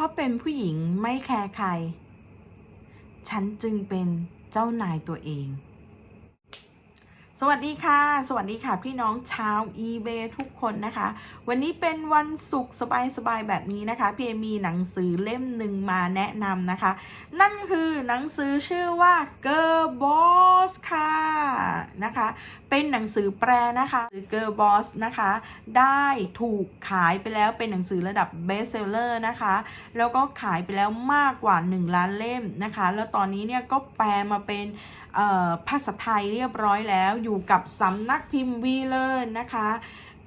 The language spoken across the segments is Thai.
ราะเป็นผู้หญิงไม่แคร์ใคร ฉันจึงเป็นเจ้านายตัวเอง สวัสดีค่ะ สวัสดีค่ะ พี่น้องชาว eBay ทุกคนนะคะ วันนี้เป็นวันศุกร์สบายๆแบบนี้นะคะพี่เอมีหนังสือเล่มหนึ่งมาแนะนำนะคะ นั่นคือหนังสือชื่อว่า Girl Boss ค่ะนะคะ เป็นหนังสือแปลนะคะหรือ Girl Boss นะคะ ได้ถูกขายไปแล้วเป็นหนังสือระดับ Bestseller นะคะ แล้วก็ขายไปแล้วมากกว่า 1 ล้านเล่มนะคะ แล้วตอนนี้เนี่ยก็แปลมาเป็น ภาษาไทยเรียบร้อยแล้วอยู่กับสำนักพิมพ์วีเลอร์นะคะ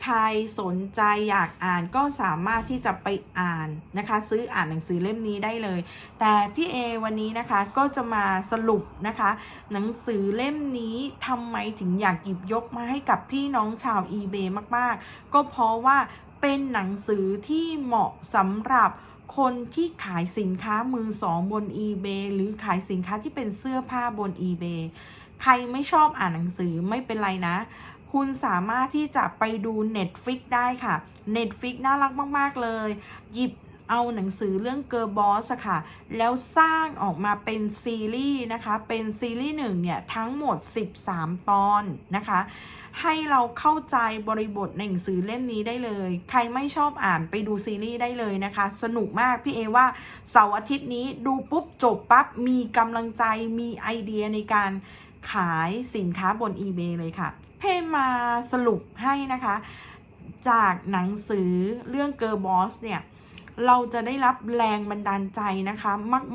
ใครสนใจอยากอ่านก็สามารถที่จะไปอ่านนะคะ ซื้ออ่านหนังสือเล่มนี้ได้เลย แต่พี่เอวันนี้นะคะก็จะมาสรุปนะคะ หนังสือเล่มนี้ทำไมถึงอยากหยิบยกมาให้กับพี่น้องชาว eBay มาก ๆ ก็เพราะว่าเป็นหนังสือที่เหมาะสำหรับ คนที่ขายสินค้ามือสองบน eBay หรือขายสินค้าที่เป็นเสื้อผ้าบน eBay ใครไม่ชอบอ่านหนังสือไม่เป็นไรนะ คุณสามารถที่จะไปดู Netflix ได้ค่ะ Netflix น่ารักมาก ๆ เลย หยิบ เอาหนังสือเรื่อง Girl Boss อะค่ะ แล้วสร้างออกมาเป็นซีรีส์นะคะ เป็นซีรีส์หนึ่งเนี่ย ทั้งหมด 13 ตอนนะคะ ให้เราเข้าใจบริบทในหนังสือเล่มนี้ได้เลย ใครไม่ชอบอ่านไปดูซีรีส์ได้เลยนะคะ สนุกมากพี่เอว่าเสาร์อาทิตย์นี้ดูปุ๊บจบปั๊บ มีกำลังใจมีไอเดียในการขายสินค้าบน eBay เลยค่ะ เพมาสรุปให้นะคะ จากหนังสือเรื่อง Girl Boss เนี่ย เราจะได้รับแรงบันดาลใจนะคะ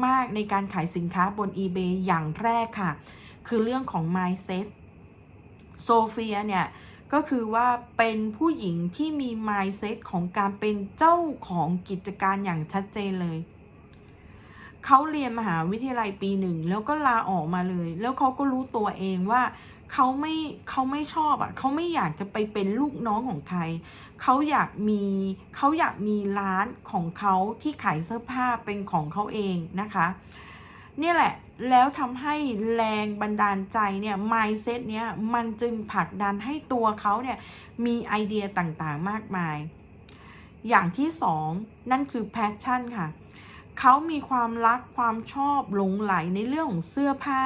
มาก ๆ ในการขายสินค้าบน eBay อย่างแรกค่ะ คือเรื่องของ mindset โซเฟียเนี่ย ก็คือว่าเป็นผู้หญิงที่มี mindset ของการเป็นเจ้าของกิจการอย่างชัดเจนเลย เขาเรียนมหาวิทยาลัยปีหนึ่ง แล้วก็ลาออกมาเลย แล้วเขาก็รู้ตัวเองว่า เขาไม่เขาไม่ชอบอะเขาไม่อยากจะไปเป็นลูกน้องของใครเขาอยากมีเขาอยากมีร้านของเขาที่ขายเสื้อผ้าเป็นของเขาเองนะคะนี่แหละแล้วทำให้แรงบันดาลใจเนี่ย mindset เนี้ยมันจึงผลักดันให้ตัวเขาเนี่ยมีไอเดียต่างๆมากมาย อย่างที่สองนั่นคือ passion ค่ะ เขามีความรักความชอบหลงไหลในเรื่องของเสื้อผ้า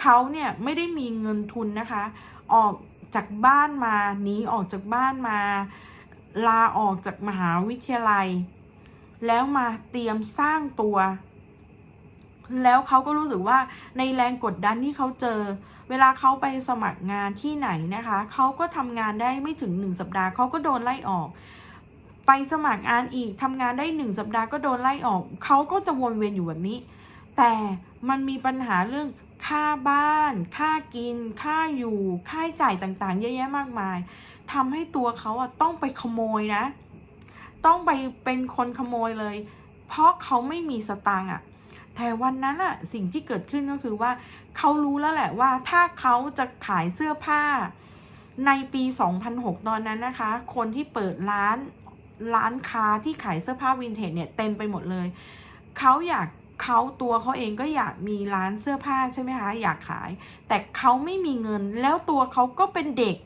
เขาเนี่ยไม่ได้มีเงินทุนนะคะ ออกจากบ้านมาหนีออกจากบ้านมา ลาออกจากมหาวิทยาลัย แล้วมาเตรียมสร้างตัว แล้วเขาก็รู้สึกว่าในแรงกดดันที่เขาเจอ เวลาเขาไปสมัครงานที่ไหนนะคะเขาก็ทำงานได้ไม่ถึงหนึ่งสัปดาห์เขาก็โดนไล่ออก ไปสมัครงานอีกทำงานได้หนึ่งสัปดาห์ก็โดนไล่ออกเขาก็จะวนเวียนอยู่แบบนี้ แต่มันมีปัญหาเรื่อง ค่าบ้าน ค่ากิน ค่าอยู่ ค่าใช้จ่ายต่างๆ เยอะแยะมากมายทำให้ตัวเขาอะต้องไปขโมยนะ ต้องไปเป็นคนขโมยเลย เพราะเขาไม่มีสตางค์อะแต่วันนั้นอะสิ่งที่เกิดขึ้นก็คือว่าเขารู้แล้วแหละว่าถ้าเขาจะขายเสื้อผ้า ในปี 2006 ตอนนั้นนะคะ คนที่เปิดร้านร้านค้าที่ขายเสื้อผ้าวินเทจเนี่ยเต็มไปหมดเลย เขาอยาก เขาตัวเขาเองก็อยากมีร้านเสื้อผ้าใช่ไหมคะอยากขาย แต่เขาไม่มีเงินแล้วตัวเขาก็เป็นเด็ก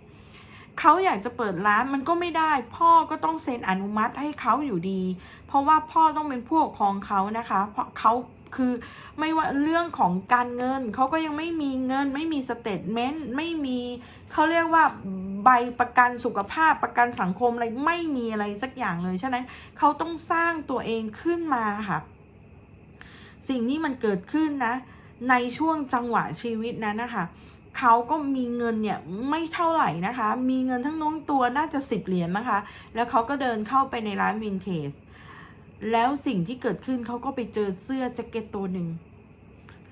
เขาอยากจะเปิดร้านมันก็ไม่ได้ พ่อก็ต้องเซ็นอนุมัติให้เขาอยู่ดี เพราะว่าพ่อต้องเป็นผู้ปกครองเขานะคะ เพราะเขาคือไม่ว่าเรื่องของการเงินเขาก็ยังไม่มีเงิน ไม่มีสเตทเมนต์ไม่มีเขาเรียกว่าใบประกันสุขภาพประกันสังคมอะไรไม่มีอะไรสักอย่างเลยฉะนั้นเขาต้องสร้างตัวเองขึ้นมาค่ะ สิ่งนี้มันเกิดขึ้นนะ ในช่วงจังหวะชีวิตนั้นนะคะเขาก็มีเงินเนี่ยไม่เท่าไหร่นะคะ มีเงินทั้งน้องตัวน่าจะสิบเหรียญนะคะ แล้วเขาก็เดินเข้าไปในร้านวินเทจ แล้วสิ่งที่เกิดขึ้นเขาก็ไปเจอเสื้อแจ็คเก็ตตัวหนึ่ง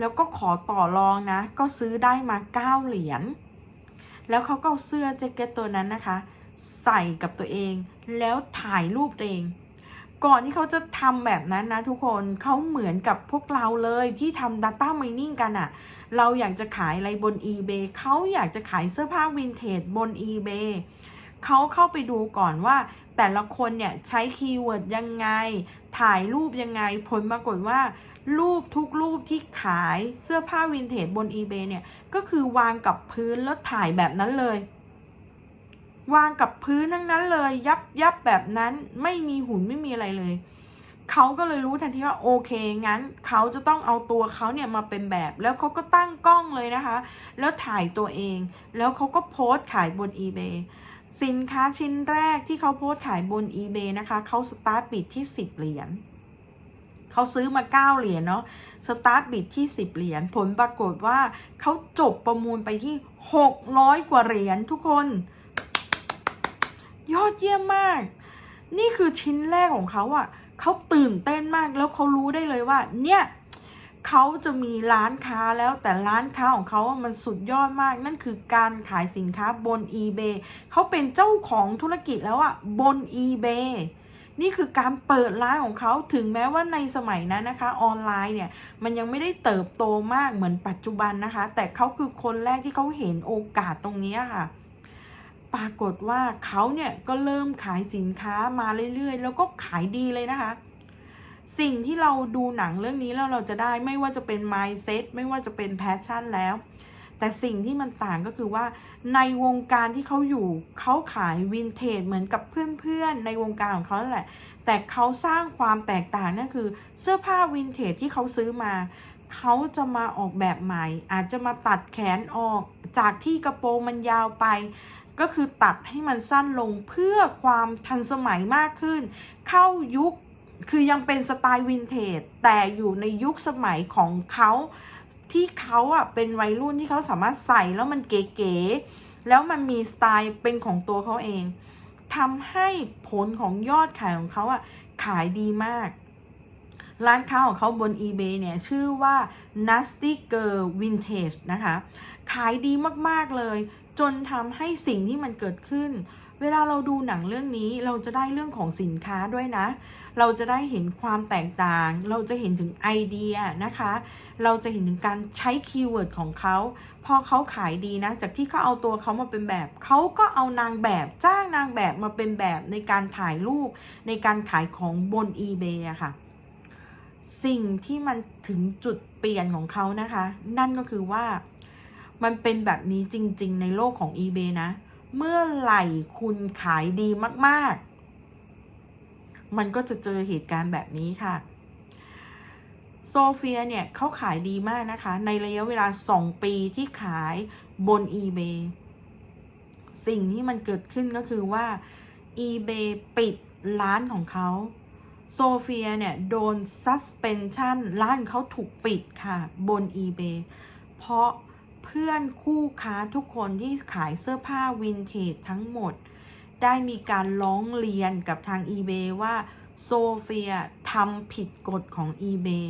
แล้วก็ขอต่อรองนะ ก็ซื้อได้มาเก้าเหรียญ แล้วเขาก็เอาเสื้อแจ็คเก็ตตัวนั้นนะคะ ใส่กับตัวเอง แล้วถ่ายรูปตัวเอง ก่อนที่เขาจะทำแบบนั้นนะทุกคนเขาเหมือนกับพวกเราเลยที่ทำ Data Mining กันอะเราอยากจะขายอะไรบน eBay เขาอยากจะขายเสื้อผ้าวินเทจบน eBay เขาเข้าไปดูก่อนว่า แต่ละคนเนี่ยใช้คีย์เวิร์ดยังไง ถ่ายรูปยังไง ผลปรากฏว่า รูปทุกรูปที่ขายเสื้อผ้าวินเทจบน eBay เนี่ย ก็คือวางกับพื้นแล้วถ่ายแบบนั้นเลย วางกับพื้นทั้งนั้นเลย ยับยับแบบนั้นไม่มีหุ่นไม่มีอะไรเลยเขาก็เลยรู้ทันทีว่าโอเคงั้นเขาจะต้องเอาตัวเขาเนี่ยมาเป็นแบบ แล้วเขาก็ตั้งกล้องเลยนะคะ แล้วถ่ายตัวเอง แล้วเขาก็โพสต์ขายบน eBay สินค้าชิ้นแรกที่เขาโพสต์ขายบน eBay นะคะเขาสตาร์ทบิดที่ 10 เหรียญเขาซื้อมา 9 เหรียญเนาะสตาร์ทบิดที่ 10 เหรียญผลปรากฏว่าเขาจบประมูลไปที่ 600 กว่าเหรียญทุกคน ยอดเยี่ยมมาก นี่คือชิ้นแรกของเขาอะ่ะเขาตื่นเต้นมากแล้วเขารู้ได้เลยว่า เนี่ยเขาจะมีร้านค้าแล้วแต่ร้านค้าของเขามันสุดยอดมาก นั่นคือการขายสินค้าบน eBay เขาเป็นเจ้าของธุรกิจแล้วอะบน eBay นี่คือการเปิดร้านของเขาถึงแม้ว่าในสมัยนั้นนะคะ ออนไลน์เนี่ยมันยังไม่ได้เติบโตมากเหมือนปัจจุบันนะคะ แต่เขาคือคนแรกที่เขาเห็นโอกาสตรงนี้ค่ะ ปรากฏว่าเขาเนี่ยก็เริ่มขายสินค้ามาเรื่อยๆ แล้วก็ขายดีเลยนะคะ สิ่งที่เราดูหนังเรื่องนี้แล้วเราจะได้ไม่ว่าจะเป็น mindset ไม่ว่าจะเป็น passion แล้ว แต่สิ่งที่มันต่างก็คือว่าในวงการที่เขาอยู่เขาขายวินเทจเหมือนกับเพื่อนๆ ในวงการของเขานั่นแหละ แต่เขาสร้างความแตกต่างนั่นคือ เสื้อผ้าวินเทจที่เขาซื้อมาเขาจะมาออกแบบใหม่ อาจจะมาตัดแขนออกจากที่กระโปรงมันยาวไป ก็คือตัดให้มันสั้นลงเพื่อความทันสมัยมากขึ้น เข้ายุคคือยังเป็นสไตล์วินเทจแต่อยู่ในยุคสมัยของเขาที่เขาอะเป็นวัยรุ่นที่เขาสามารถใส่แล้วมันเก๋ๆแล้วมันมีสไตล์เป็นของตัวเขาเองทำให้ผลของยอดขายของเขาอะขายดีมาก ร้านค้าของเขาบน eBay เนี่ย ชื่อว่า Nasty Girl Vintage นะคะ ขายดีมาก ๆ เลย จนทำให้สิ่งที่มันเกิดขึ้น เวลาเราดูหนังเรื่องนี้เราจะได้เรื่องของสินค้าด้วยนะ เราจะได้เห็นความแตกต่าง เราจะเห็นถึงไอเดียนะคะ เราจะเห็นถึงการใช้คีย์เวิร์ดของเขาพอเขาขายดีนะ จากที่เขาเอาตัวเขามาเป็นแบบ เขาก็เอานางแบบจ้างนางแบบมาเป็นแบบในการถ่ายรูปในการขายของบน eBay อะค่ะ สิ่งที่มันถึงจุดเปลี่ยนของเขานะคะ นั่นก็คือว่ามันเป็นแบบนี้จริง ๆ ในโลกของ eBay นะ เมื่อไหร่คุณขายดีมาก ๆ มันก็จะเจอเหตุการณ์แบบนี้ค่ะ โซเฟียเนี่ยเขาขายดีมากนะคะ ในระยะเวลา 2 ปีที่ขายบน eBay สิ่งที่มันเกิดขึ้นก็คือว่า eBay ปิดร้านของเขา โซเฟียเนี่ย โดน suspension ร้านเขาถูกปิดค่ะ บน eBay เพราะเพื่อนคู่ค้าทุกคนที่ขายเสื้อผ้าวินเทจทั้งหมด ได้มีการร้องเรียนกับทาง eBay ว่าโซเฟียทำผิดกฎของ eBay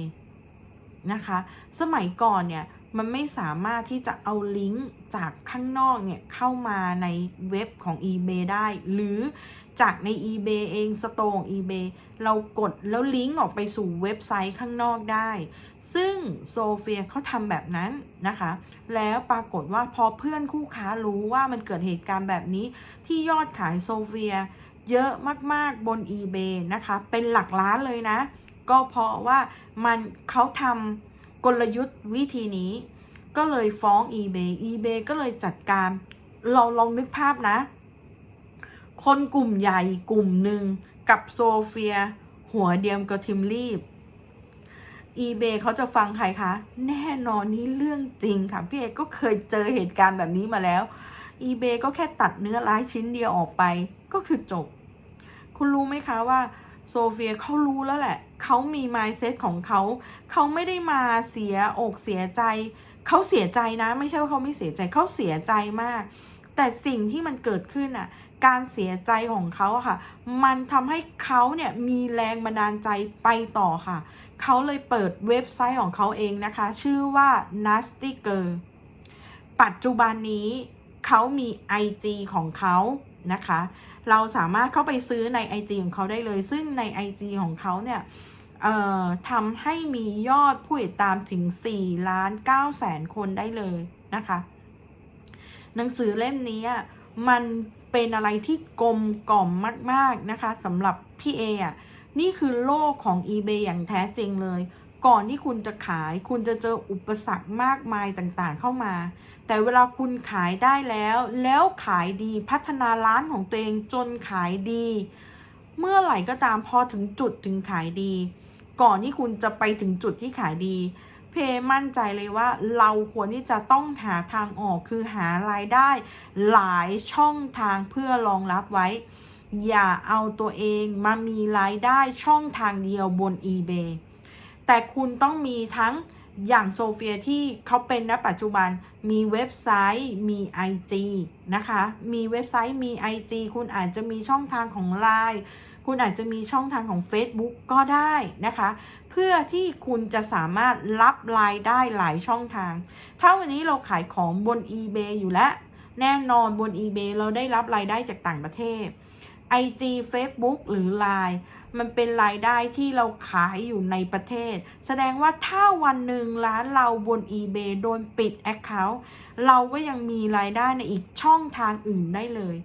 นะคะ สมัยก่อนเนี่ย มันไม่สามารถที่จะเอาลิงก์จากข้างนอกเนี่ยเข้ามาในเว็บของ eBay ได้ หรือจากใน eBay เองสโตร์ของ eBay เรากดแล้วลิงก์ออกไปสู่เว็บไซต์ข้างนอกได้ ซึ่งโซเฟียเขาทำแบบนั้นนะคะ แล้วปรากฏว่าพอเพื่อนคู่ค้ารู้ว่ามันเกิดเหตุการณ์แบบนี้ที่ยอดขายโซเฟียเยอะมากๆบน eBay นะคะ เป็นหลักล้านเลยนะ ก็เพราะว่ามันเขาทำ กลยุทธ์วิธีนี้ ก็เลยฟ้อง eBay eBay ก็เลยจัดการเราลองนึกภาพนะ คนกลุ่มใหญ่กลุ่มหนึ่งกับโซเฟีย หัวเดียมกับทิมรีบ eBay เขาจะฟังใครคะ แน่นอนนี่เรื่องจริงค่ะ พี่เอกก็เคยเจอเหตุการณ์แบบนี้มาแล้ว eBay ก็แค่ตัดเนื้อร้ายชิ้นเดียวออกไปก็คือจบ คุณรู้ไหมคะว่า โซเฟียเขารู้แล้วแหละ เขามี mindset ของเขา เขาไม่ได้มาเสียอกเสียใจ เขาเสียใจนะ ไม่ใช่ว่าเขาไม่เสียใจ เขาเสียใจมาก แต่สิ่งที่มันเกิดขึ้นอะ การเสียใจของเขาอะค่ะ มันทำให้เขาเนี่ยมีแรงบันดาลใจไปต่อค่ะ เขาเลยเปิดเว็บไซต์ของเขาเองนะคะ ชื่อว่า Nasty Girl ปัจจุบันนี้เขามี IG ของเขา นะคะ เราสามารถเข้าไปซื้อใน IG ของเขาได้เลย ซึ่งใน IG ของเขาเนี่ยทำให้มียอดผู้ติดตามถึง4ล้าน9แสนคนได้เลยนะคะ หนังสือเล่มนี้มันเป็นอะไรที่กลมกล่อมมาก ๆ นะคะสำหรับพี่เออะนี่คือโลกของ eBay อย่างแท้จริงเลย ก่อนที่คุณจะขาย คุณจะเจออุปสรรคมากมายต่างๆ เข้ามา แต่เวลาคุณขายได้แล้ว แล้วขายดีพัฒนาร้านของตัวเองจนขายดี เมื่อไหร่ก็ตามพอถึงจุดถึงขายดี ก่อนที่คุณจะไปถึงจุดที่ขายดี เพมั่นใจเลยว่าเราควรที่จะต้องหาทางออกคือหารายได้ หลายช่องทางเพื่อรองรับไว้ อย่าเอาตัวเองมามีรายได้ช่องทางเดียวบน eBay แต่คุณต้องมีทั้งอย่างโซเฟียที่เขาเป็นณปัจจุบันมีเว็บไซต์มี IG นะคะ มีเว็บไซต์มี IG คุณอาจจะมีช่องทางของ Line คุณอาจจะมีช่องทางของ Facebook ก็ได้นะคะ เพื่อที่คุณจะสามารถรับรายได้หลายช่องทาง ถ้าวันนี้เราขายของบน eBay อยู่แล้ว แน่นอนบน eBay เราได้รับรายได้จากต่างประเทศ IG Facebook หรือ Line มันเป็นรายได้ที่เราขายอยู่ในประเทศ แสดงว่าถ้าวันหนึ่งร้านเราบน eBay โดนปิด Account เราก็ยังมีรายได้ในอีกช่องทางอื่นได้เลย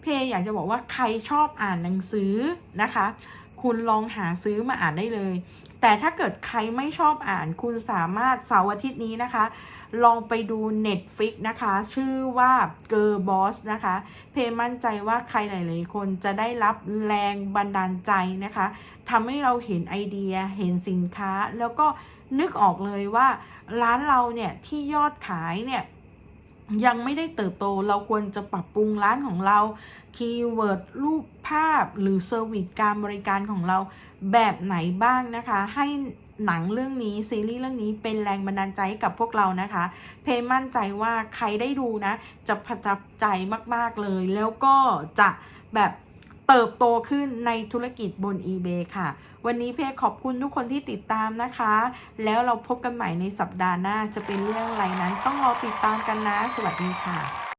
เพย์อยากจะบอกว่าใครชอบอ่านหนังสือนะคะ คุณลองหาซื้อมาอ่านได้เลย แต่ถ้าเกิดใครไม่ชอบอ่านคุณสามารถเสาร์อาทิตย์นี้นะคะ ลองไปดู Netflix นะคะ ชื่อว่า Girl Boss นะคะ เพมั่นใจว่าใครหลาย ๆ คนจะได้รับแรงบันดาลใจนะคะทำให้เราเห็นไอเดียเห็นสินค้า แล้วก็นึกออกเลยว่าร้านเราเนี่ย ที่ยอดขายเนี่ยยังไม่ได้เติบโตเราควรจะปรับปรุงร้านของเรา คีย์เวิร์ดรูปภาพหรือเซอร์วิสการบริการของเรา แบบไหนบ้างนะคะ ให้หนังเรื่องนี้ซีรีส์เรื่องนี้เป็นแรงบันดาลใจให้กับพวกเรานะคะ เพย์มั่นใจว่าใครได้ดูนะ จะประทับใจมาก ๆ เลย แล้วก็จะแบบเติบโตขึ้นในธุรกิจบน eBay ค่ะ วันนี้เพย์ขอบคุณทุกคนที่ติดตามนะคะ แล้วเราพบกันใหม่ในสัปดาห์หน้าจะเป็นเรื่องอะไรนั้น ต้องรอติดตามกันนะ สวัสดีค่ะ